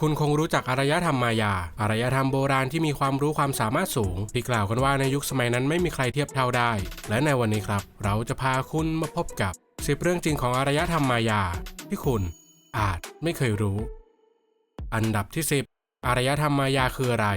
คุณคงรู้จักอารยธรรมมายา อารยธรรมโบราณที่มีความรู้ความสามารถสูง ที่กล่าวกันว่าในยุคสมัยนั้นไม่มีใครเทียบเท่าได้ และในวันนี้ครับ เราจะพาคุณมาพบกับ10เรื่องจริงของอารยธรรมมายา ที่คุณอาจไม่เคยรู้ อันดับที่ 10 อารยธรรมมายาคืออะไร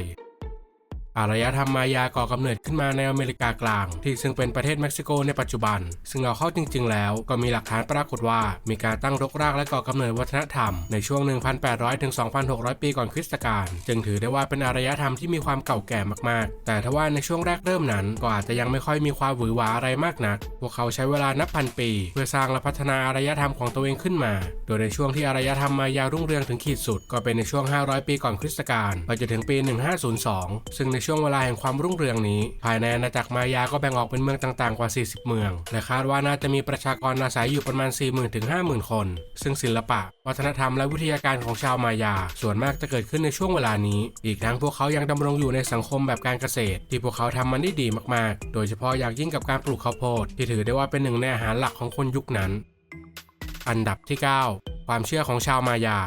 อารยธรรมมายาก่อกำเนิดขึ้นมาในอเมริกากลาง ที่ซึ่งเป็นประเทศเม็กซิโกในปัจจุบัน ซึ่งเอาเข้าจริง ๆ แล้วก็มีหลักฐานปรากฏว่า มีการตั้งรกรากและก่อกำเนิดวัฒนธรรมในช่วง 1,800 ถึง 2,600 ปีก่อนคริสตกาลจึงถือได้ว่าเป็นอารยธรรมที่มีความเก่าแก่มากๆ แต่ทว่าในช่วงแรกเริ่มนั้นก็อาจจะยังไม่ค่อยมีความหวือหวาอะไรมากนัก พวกเขาใช้เวลานับพันปี เพื่อสร้างและพัฒนาอารยธรรมของตัวเองขึ้นมา โดยในช่วงที่อารยธรรมมายารุ่งเรืองถึงขีดสุด ก็เป็นในช่วง 500 ปีก่อนคริสตกาลไปจนถึงปี 1502 ซึ่งในช่วงเวลาแห่งความรุ่งเรืองนี้ ภายในอาณาจักรมายาก็แบ่งออกเป็นเมืองต่างๆกว่า 40 เมือง และคาดว่าน่าจะมีประชากรอาศัยอยู่ประมาณ 40,000ถึง50,000 คน ซึ่งศิลปะ วัฒนธรรมและวิทยาการของชาวมายา ส่วนมากจะเกิดขึ้นในช่วงเวลานี้ อีกทั้งพวกเขายังดำรงอยู่ในสังคมแบบการเกษตร ที่พวกเขาทำมันได้ดีมากๆ โดยเฉพาะอย่างยิ่งกับการปลูกข้าวโพดที่ถือได้ว่าเป็นหนึ่งในอาหารหลักของคนยุคนั้น อันดับที่ 9 ความเชื่อของชาวมายา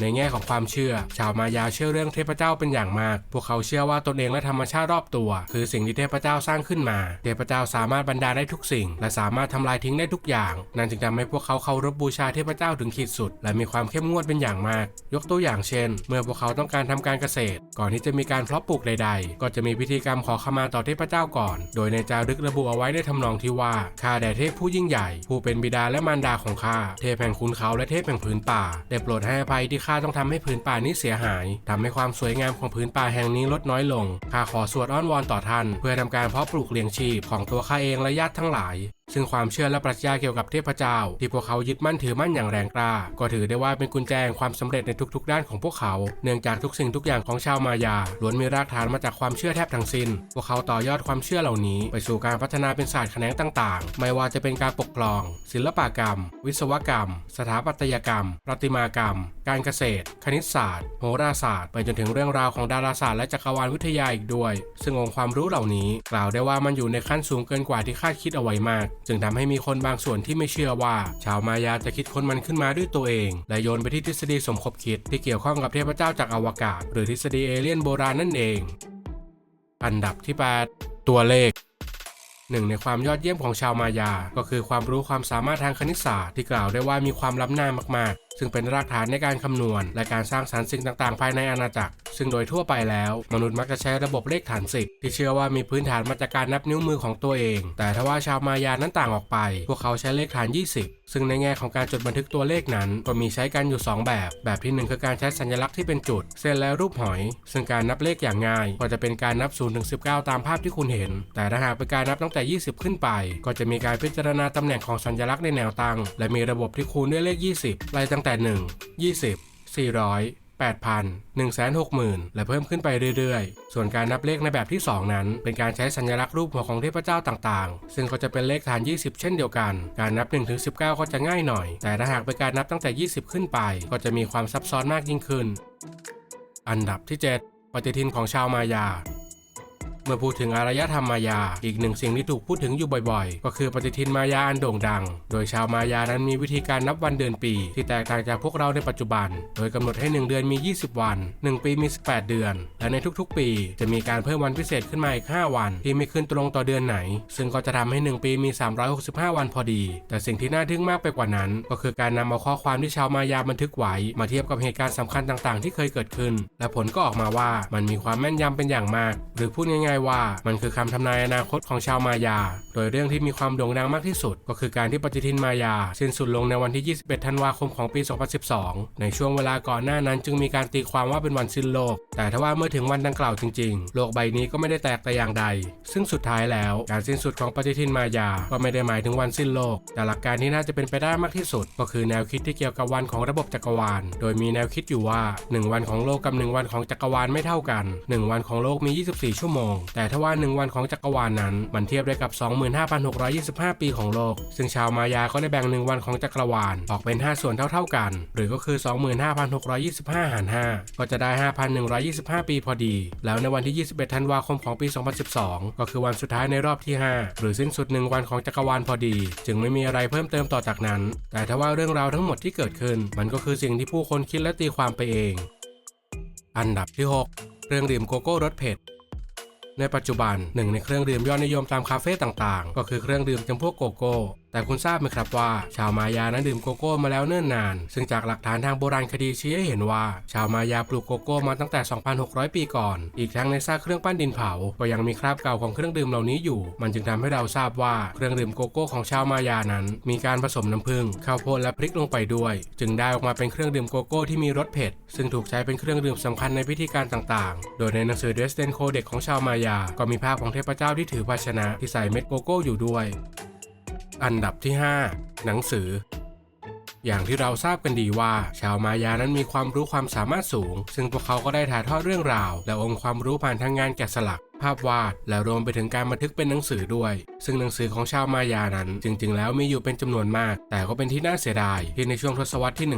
ในแง่ของความเชื่อ ชาวมายาเชื่อเรื่องเทพเจ้าเป็นอย่างมาก พวกเขาเชื่อว่าตนเองและธรรมชาติรอบตัว คือสิ่งที่เทพเจ้าสร้างขึ้นมา เทพเจ้าสามารถบรรดาลได้ทุกสิ่ง และสามารถทำลายทิ้งได้ทุกอย่าง นั่นจึงทำให้พวกเขาเคารพบูชาเทพเจ้าถึงขีดสุด และมีความเข้มงวดเป็นอย่างมาก ยกตัวอย่างเช่น เมื่อพวกเขาต้องการทำการเกษตร ก่อนที่จะมีการเพาะปลูกใด ๆ ก็จะมีพิธีกรรมขอขมาต่อเทพเจ้าก่อน โดยในจารึกระบุเอาไว้ในทำนองที่ว่าข้าแด่เทพผู้ยิ่งใหญ่ ผู้เป็นบิดาและมารดาของข้าเทพแห่งคุณเขาและเทพแห่งพื้นป่าได้โปรดให้อภัยที่ข้าต้องทำให้พื้นป่านี้เสียหายทำให้ความสวยงามของพื้นป่าแห่งนี้ลดน้อยลงข้าขอสวดอ้อนวอนต่อท่าน เพื่อทำการเพาะปลูกเลี้ยงชีพของตัวข้าเองและญาติทั้งหลาย ซึ่งความเชื่อและปรัชญาเกี่ยวกับเทพเจ้า ที่พวกเขายึดมั่นถือมั่นอย่างแรงกล้า ก็ถือได้ว่าเป็นกุญแจแห่งความสำเร็จในทุกๆ ด้านของพวกเขา เนื่องจากทุกสิ่งทุกอย่างของชาวมายาล้วนมีรากฐานมาจากความเชื่อแทบทั้งสิ้น พวกเขาต่อยอดความเชื่อเหล่านี้ไปสู่การพัฒนาเป็นศาสตร์แขนงต่างๆ ไม่ว่าจะเป็นการปกครอง ศิลปกรรม วิศวกรรม สถาปัตยกรรม ประติมากรรม การเกษตร คณิตศาสตร์ โหราศาสตร์ ไปจนถึงเรื่องราวของดาราศาสตร์และจักรวาลวิทยาอีกด้วย ซึ่งองค์ความรู้เหล่านี้ กล่าวได้ว่ามันอยู่ในขั้นสูงเกินกว่าที่คาดคิดเอาไว้มาก จึงทำให้มีคนบางส่วนที่ไม่เชื่อว่า ชาวมายาจะคิดค้นมันขึ้นมาด้วยตัวเอง และโยนไปที่ทฤษฎีสมคบคิดที่เกี่ยวข้องกับเทพเจ้าจากอวกาศ หรือทฤษฎีเอเลี่ยนโบราณนั่นเอง อันดับที่ 8 ตัวเลขหนึ่งในความยอดเยี่ยมของชาวมายา ก็คือความรู้ความสามารถทางคณิตศาสตร์ที่กล่าวได้ว่ามีความล้ำหน้ามากๆ ซึ่งเป็นรากฐานในการคำนวณ และการสร้างสรรค์สิ่งต่างๆ ภายในอาณาจักร ซึ่งโดยทั่วไปแล้ว มนุษย์มักจะใช้ระบบเลขฐานสิบที่เชื่อว่ามีพื้นฐานมาจากการนับนิ้วมือของตัวเอง แต่ถ้าว่าชาวมายานั้นต่างออกไป พวกเขาใช้เลขฐาน 20 ซึ่งในแง่ของการจดบันทึกตัวเลขนั้น ก็มีใช้กันอยู่ 2 แบบ แบบที่ 1 คือการใช้สัญลักษณ์ที่เป็นจุด เส้นและรูปหอย ซึ่งการนับเลขอย่างง่าย ก็จะเป็นการนับ0ถึง19ตามภาพที่คุณเห็น แต่ถ้าหากเป็นการนับตั้งแต่ 20 ขึ้นไป ก็จะมีการพิจารณาตำแหน่งของสัญลักษณ์ในแนวตั้ง และมีระบบที่คูณด้วยเลข 20ไล่ตั้งแต่แต่ 1 20 400 8,000 160,000 และเพิ่มขึ้นไปเรื่อยๆ ส่วนการนับเลขในแบบที่ 2 นั้น เป็นการใช้สัญลักษณ์รูปหัวของเทพเจ้าต่างๆ ซึ่งก็จะเป็นเลขฐาน 20 เช่นเดียวกัน การนับ1ถึง19 ก็จะง่ายหน่อย แต่ถ้าหากเป็นการนับตั้งแต่ 20 ขึ้นไป ก็จะมีความซับซ้อนมากยิ่งขึ้น อันดับที่ 7 ปฏิทินของชาวมายา มื่อพูดถึงอารยธรรมมายา อีกหนึ่งสิ่งที่ถูกพูดถึงอยู่บ่อยๆ ก็คือปฏิทินมายาอันโด่งดัง โดยชาวมายานั้นมีวิธีการนับวันเดือนปี ที่แตกต่างจากพวกเราในปัจจุบัน โดยกำหนดให้ 1 เดือนมี 20 วัน 1 ปีมี 18 เดือน และในทุกๆ ปีจะมีการเพิ่มวันพิเศษขึ้นมาอีก 5 วัน ที่ไม่ขึ้นตรงต่อเดือนไหน ซึ่งก็จะทำให้ 1 ปีมี 365 วันพอดี แต่สิ่งที่น่าทึ่งมากไปกว่านั้น ก็คือการนำเอาข้อความที่ชาวมายาบันทึกไว้มาเทียบกับเหตุการณ์สำคัญต่างๆ ที่เคยเกิดขึ้น และผลก็ออกมาว่ามันมีความแม่นยำเป็นอย่างมาก หรือพูดง่ายว่ามันคือคำทำนายอนาคตของชาวมายา โดยเรื่องที่มีความโด่งดังมากที่สุด ก็คือการที่ปฏิทินมายาสิ้นสุดลงในวันที่ 21 ธันวาคมของปี 2012 ในช่วงเวลาก่อนหน้านั้นจึงมีการตีความว่าเป็นวันสิ้นโลก แต่ถ้าว่าเมื่อถึงวันดังกล่าวจริงๆ โลกใบนี้ก็ไม่ได้แตกแต่อย่างใด ซึ่งสุดท้ายแล้วการสิ้นสุดของปฏิทินมายา ก็ไม่ได้หมายถึงวันสิ้นโลก แต่หลักการที่น่าจะเป็นไปได้มากที่สุด ก็คือแนวคิดที่เกี่ยวกับวันของระบบจักรวาล โดยมีแนวคิดอยู่ว่า 1 วันของโลกกับ 1 วันของจักรวาลไม่เท่ากัน 1 วันของโลกมี 24 ชั่วโมงแต่ถ้าว่า 1 วันของจักรวาลนั้น มันเทียบได้กับ 25,625 ปีของโลก ซึ่งชาวมายาก็ได้แบ่ง 1 วันของจักรวาลออกเป็น 5 ส่วนเท่า ๆกัน หรือก็คือ 25,625 หาร 5 ก็จะได้ 5,125 ปีพอดี แล้วในวันที่ 21 ธันวาคมของปี 2012 ก็คือวันสุดท้ายในรอบที่ 5 หรือสิ้นสุด 1 วันของจักรวาลพอดี จึงไม่มีอะไรเพิ่มเติมต่อจากนั้น แต่ถ้าว่าเรื่องราวทั้งหมดที่เกิดขึ้น มันก็คือสิ่งที่ผู้คนคิดและตีความไปเอง อันดับที่ 6 เรื่องดื่มโกโก้รสเผ็ด ในปัจจุบันหนึ่งในเครื่องดื่มยอดนิยมตามคาเฟ่ต่างๆ ก็คือเครื่องดื่มจำพวกโกโก้แต่คุณทราบไหมครับว่า ชาวมายานั้นดื่มโกโก้มาแล้วเนิ่นนาน ซึ่งจากหลักฐานทางโบราณคดีชี้ให้เห็นว่า ชาวมายาปลูกโกโก้มาตั้งแต่ 2,600 ปีก่อน อีกทั้งในซากเครื่องปั้นดินเผา ก็ยังมีคราบเก่าของเครื่องดื่มเหล่านี้อยู่ มันจึงทำให้เราทราบว่าเครื่องดื่มโกโก้ของชาวมายานั้น มีการผสมน้ำผึ้งข้าวโพดและพริกลงไปด้วย จึงได้ออกมาเป็นเครื่องดื่มโกโก้ที่มีรสเผ็ด ซึ่งถูกใช้เป็นเครื่องดื่มสำคัญในพิธีการต่างๆ โดยในหนังสือ Dresden Codex ของชาวมายา ก็มีภาพของเทพเจ้าที่ถือภาชนะที่ใส่เม็ดโกโก้อยู่ด้วย อันดับที่ 5 หนังสือ อย่างที่เราทราบกันดีว่า ชาวมายานั้นมีความรู้ความสามารถสูง ซึ่งพวกเขาก็ได้ถ่ายทอดเรื่องราว และองค์ความรู้ผ่านทางงานแกะสลัก ภาพวาด และรวมไปถึงการบันทึกเป็นหนังสือด้วย ซึ่งหนังสือของชาวมายานั้น จริง ๆ แล้วมีอยู่เป็นจำนวนมาก แต่ก็เป็นที่น่าเสียดาย ที่ในช่วงทศวรรษที่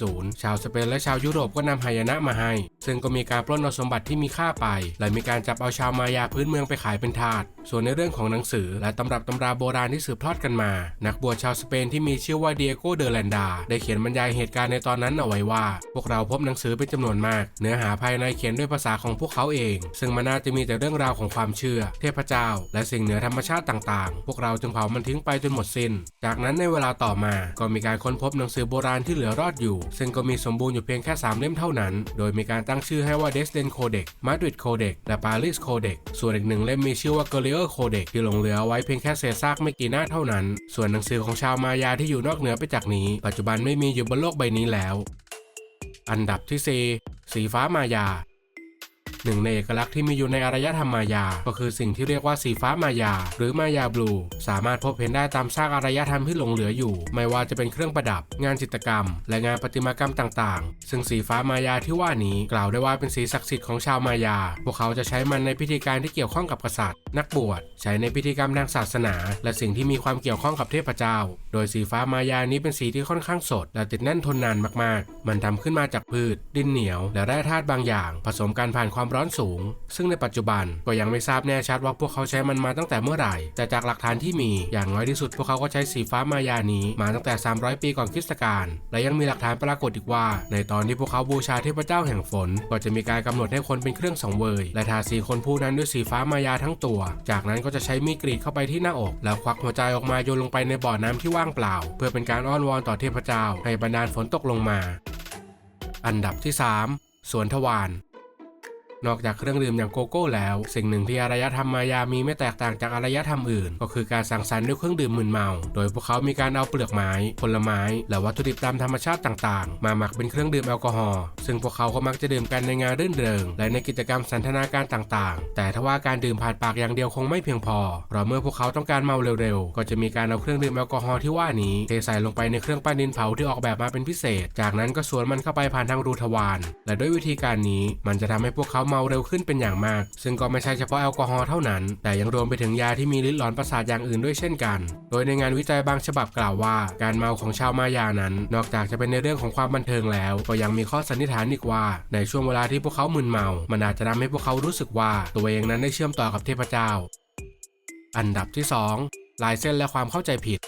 1540 ชาวสเปนและชาวยุโรปก็นำหายนะมาให้ ซึ่งก็มีการปล้นเอาสมบัติที่มีค่าไป และมีการจับเอาชาวมายาพื้นเมืองไปขายเป็นทาสส่วนในเรื่องของหนังสือและตำรับตำราโบราณที่สืบทอดกันมา นักบวชชาวสเปนที่มีชื่อว่าเดียโกเดแลนดา ได้เขียนบรรยายเหตุการณ์ในตอนนั้นเอาไว้ว่า พวกเราพบหนังสือเป็นจำนวนมาก เนื้อหาภายในเขียนด้วยภาษาของพวกเขาเอง ซึ่งมันน่าจะมีแต่เรื่องราวของความเชื่อ เทพเจ้า และสิ่งเหนือธรรมชาติต่างๆ พวกเราจึงเผามันทิ้งไปจนหมดสิน้น จากนั้นในเวลาต่อมา ก็มีการค้นพบหนังสือโบราณที่เหลือรอดอยู่ ซึ่งก็มีสมบูรณ์อยู่เพียงแค่3เล่มเท่านั้น โดยมีการตั้งชื่อให้ว่า Desden Codex Madrid Codex และ Paris Codex ส่วนอีกหนึ่งเล่มมีชื่อว่า g u e r i e r Codex ที่หลงเหลือไว้เพียงแค่เศษซากไม่กี่หน้าเท่านั้น ส่วนหนังสือของชาวมายาที่อยู่นอกเหนือไปจากนี้ ปัจจุบันไม่มีอยู่บนโลกใบนี้แล้ว อันดับที่ 4 สีฟ้ามายา หนึ่งในเอกลักษณ์ที่มีอยู่ในอารยธรรมมายา ก็คือสิ่งที่เรียกว่าสีฟ้ามายา หรือมายาบลู สามารถพบเห็นได้ตามซากอารยธรรมที่หลงเหลืออยู่ ไม่ว่าจะเป็นเครื่องประดับ งานจิตรกรรม และงานประติมากรรมต่างๆ ซึ่งสีฟ้ามายาที่ว่านี้กล่าวได้ว่าเป็นสีศักดิ์สิทธิ์ของชาวมายา พวกเขาจะใช้มันในพิธีการที่เกี่ยวข้องกับกษัตริย์ นักบวช ใช้ในพิธีกรรมทางศาสนา และสิ่งที่มีความเกี่ยวข้องกับเทพเจ้า โดยสีฟ้ามายานี้เป็นสีที่ค่อนข้างสด และติดแน่นทนนานมากๆ มันทำขึ้นมาจากพืช ดินเหนียว และแร่ธาตุบางอย่าง ผสมกันผ่านความร้อนสูง ซึ่งในปัจจุบันก็ยังไม่ทราบแน่ชัดว่าพวกเขาใช้มันมาตั้งแต่เมื่อไหร่ แต่จากหลักฐานที่มีอย่างน้อยที่สุด พวกเขาก็ใช้สีฟ้ามายานี้มาตั้งแต่ 300 ปีก่อนคริสตกาลและยังมีหลักฐานปรากฏอีกว่า ในตอนที่พวกเขาบูชาเทพเจ้าแห่งฝน ก็จะมีการกำหนดให้คนเป็นเครื่องสังเวย และทาสีคนผู้นั้นด้วยสีฟ้ามายาทั้งตัว จากนั้นก็จะใช้มีดกรีดเข้าไปที่หน้าอก แล้วควักหัวใจออกมาโยนลงไปในบ่อน้ำที่ว่างเปล่า เพื่อเป็นการอ้อนวอนต่อเทพเจ้าให้บันดาลฝนตกลงมา อันดับที่ 3 สวนทวาร นอกจากเครื่องดื่มอย่างโกโก้แล้ว สิ่งหนึ่งที่อารยธรรมมายามีไม่แตกต่างจากอารยธรรมอื่น ก็คือการสังสรรค์ด้วยเครื่องดื่มมึนเมา โดยพวกเขามีการเอาเปลือกไม้ ผลไม้ และวัตถุดิบตามธรรมชาติต่างๆ มาหมักเป็นเครื่องดื่มแอลกอฮอล์ ซึ่งพวกเขาก็มักจะดื่มกันในงานรื่นเริง และในกิจกรรมสันทนาการต่างๆ แต่ถ้าว่าการดื่มผ่านปากอย่างเดียวคงไม่เพียงพอ เพราะเมื่อพวกเขาต้องการเมาเร็วๆ ก็จะมีการเอาเครื่องดื่มแอลกอฮอล์ที่ว่านี้เทใส่ลงไปในเครื่องปั้นดินเผาที่ออกแบบมาเป็นพิเศษ จากนั้นก็สวนมันเข้าไปผ่านทางรูทวาร และด้วยวิธีการนี้มันจะทำให้พวกเขาเมาเร็วขึ้นเป็นอย่างมาก ซึ่งก็ไม่ใช่เฉพาะแอลกอฮอล์เท่านั้น แต่ยังรวมไปถึงยาที่มีฤทธิ์หลอนประสาทอย่างอื่นด้วยเช่นกัน โดยในงานวิจัยบางฉบับกล่าวว่า การเมาของชาวมายานั้น นอกจากจะเป็นในเรื่องของความบันเทิงแล้ว ก็ยังมีข้อสันนิษฐานอีกว่า ในช่วงเวลาที่พวกเขามึนเมา มันอาจจะทำให้พวกเขารู้สึกว่าตัวเองนั้นได้เชื่อมต่อกับเทพเจ้า อันดับที่ 2 ลายเส้นและความเข้าใจผิด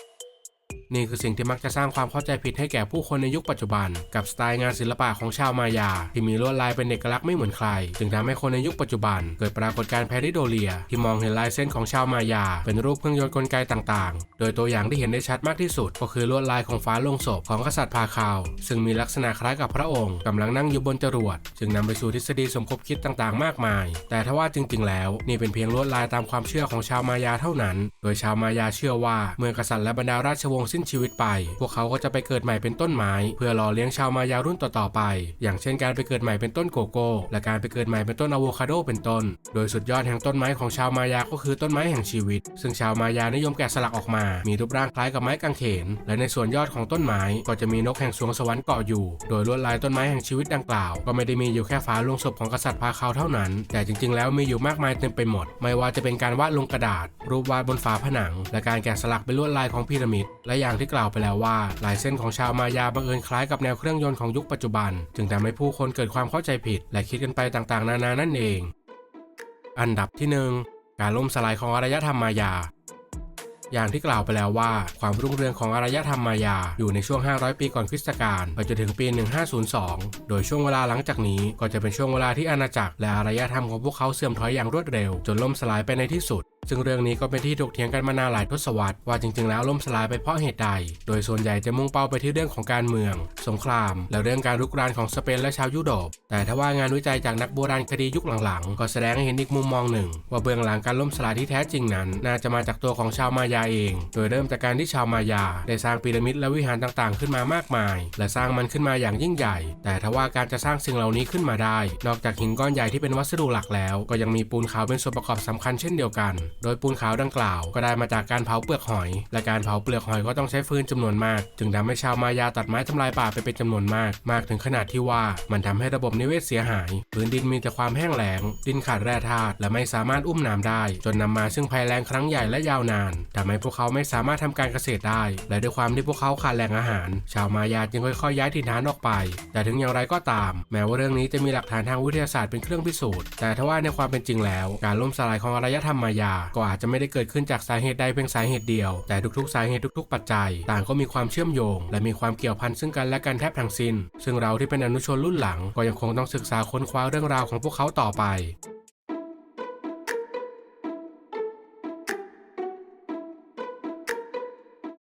นี่คือสิ่งที่มักจะสร้างความเข้าใจผิดให้แก่ผู้คนในยุคปัจจุบัน กับสไตล์งานศิลปะของชาวมายา ที่มีลวดลายเป็นเอกลักษณ์ไม่เหมือนใคร จึงทำให้คนในยุคปัจจุบัน เกิดปรากฏการณ์แพริโดเลีย ที่มองเห็นลายเส้นของชาวมายา เป็นรูปเครื่องยนต์กลไกต่างๆ โดยตัวอย่างที่เห็นได้ชัดมากที่สุด ก็คือลวดลายของฟ้าลงศพของกษัตริย์พาคาว ซึ่งมีลักษณะคล้ายกับพระองค์กำลังนั่งอยู่บนจรวด จึงนำไปสู่ทฤษฎีสมคบคิดต่างๆ มากมาย แต่ถ้าว่าจริง ๆ แล้วนี่เป็นเพียงลวดลายตามความเชื่อของชาวมายาเท่านั้น โดยชาวมายาเชื่อว่าเมื่อกษัตริย์และบรรดาราชวงศ์สิ้นชีวิตไป พวกเขาก็จะไปเกิดใหม่เป็นต้นไม้ เพื่อรอเลี้ยงชาวมายารุ่นต่อๆไป อย่างเช่นการไปเกิดใหม่เป็นต้นโกโก้ และการไปเกิดใหม่เป็นต้นอะโวคาโดเป็นต้น โดยสุดยอดแห่งต้นไม้ของชาวมายาก็คือต้นไม้แห่งชีวิต ซึ่งชาวมายานิยมแกะสลักออกมา มีรูปร่างคล้ายกับไม้กางเขน และในส่วนยอดของต้นไม้ก็จะมีนกแห่งสวงสวรรค์เกาะอยู่ โดยลวดลายต้นไม้แห่งชีวิตดังกล่าว ก็ไม่ได้มีอยู่แค่ฝาลงศพของกษัตริย์พาเขาเท่านั้น แต่จริงๆ แล้วมีอยู่มากมายเต็มไปหมด ไม่ว่าจะเป็นการวาดลงกระดาษ รูปวาดบนฝาผนัง และการแกะสลักเป็นลวดลายของพีระมิด และอย่างที่กล่าวไปแล้วว่าลายเส้นของชาวมายาบังเอิญคล้ายกับแนวเครื่องยนต์ของยุคปัจจุบัน จึงทำให้ผู้คนเกิดความเข้าใจผิด และคิดกันไปต่างๆ นานานั่นเอง อันดับที่หนึ่งการล่มสลายของอารยธรรมมายาอย่างที่กล่าวไปแล้วว่า ความรุ่งเรืองของอารยธรรมมายา อยู่ในช่วง 500 ปีก่อนคริสตกาลไปจนถึงปี 1502 โดยช่วงเวลาหลังจากนี้ก็จะเป็นช่วงเวลาที่อาณาจักรและอารยธรรมของพวกเขาเสื่อมถอยอย่างรวดเร็ว จนล่มสลายไปในที่สุด ซึ่งเรื่องนี้ก็เป็นที่ถกเถียงกันมานานหลายทศวรรษว่าจริงๆแล้วล่มสลายไปเพราะเหตุใด โดยส่วนใหญ่จะมุ่งเป้าไปที่เรื่องของการเมือง สงคราม และเรื่องการรุกรานของสเปนและชาวยุโรป แต่ถ้าว่างานวิจัยจากนักโบราณคดียุคหลังๆ ก็แสดงให้เห็นอีกมุมมองหนึ่ง ว่าเบื้องหลังการล่มสลายที่แท้จริงนั้น น่าจะมาจากตัวของชาวมายาเอง โดยเริ่มจากการที่ชาวมายา ได้สร้างพีระมิดและวิหารต่างๆ ขึ้นมามากมาย และสร้างมันขึ้นมาอย่างยิ่งใหญ่ แต่ถ้าว่าการจะสร้างสิ่งเหล่านี้ขึ้นมาได้ นอกจากหินก้อนใหญ่ที่เป็นวัสดุหลักแล้ว ก็ยังมีปูนขาวเป็นส่วนประกอบสำคัญเช่นเดียวกันโดยปูนขาวดังกล่าว ก็ได้มาจากการเผาเปลือกหอย และการเผาเปลือกหอยก็ต้องใช้ฟืนจำนวนมาก จึงทำให้ชาวมายาตัดไม้ทำลายป่าไปเป็นจำนวนมาก มากถึงขนาดที่ว่ามันทำให้ระบบนิเวศเสียหาย พื้นดินมีแต่ความแห้งแล้ง ดินขาดแร่ธาตุและไม่สามารถอุ้มน้ำได้ จนนำมาซึ่งภัยแล้งครั้งใหญ่และยาวนานทำให้พวกเขาไม่สามารถทำการเกษตรได้ และด้วยความที่พวกเขาขาดแหล่งอาหาร ชาวมายาจึงค่อยๆ ย้ายถิ่นฐานออกไป แต่ถึงอย่างไรก็ตาม แม้ว่าเรื่องนี้จะมีหลักฐานทางวิทยาศาสตร์เป็นเครื่องพิสูจน์ แต่ทว่าในความเป็นจริงแล้ว การล่มสลายของอารยธรรมมายาก็อาจจะไม่ได้เกิดขึ้นจากสาเหตุใดเพียงสาเหตุเดียว แต่ทุกๆ สาเหตุทุก ๆ ปัจจัย ต่างก็มีความเชื่อมโยง และมีความเกี่ยวพันซึ่งกันและกันแทบทั้งสิ้น ซึ่งเราที่เป็นอนุชนรุ่นหลังก็ยังคงต้องศึกษาค้นคว้าเรื่องราวของพวกเขาต่อไป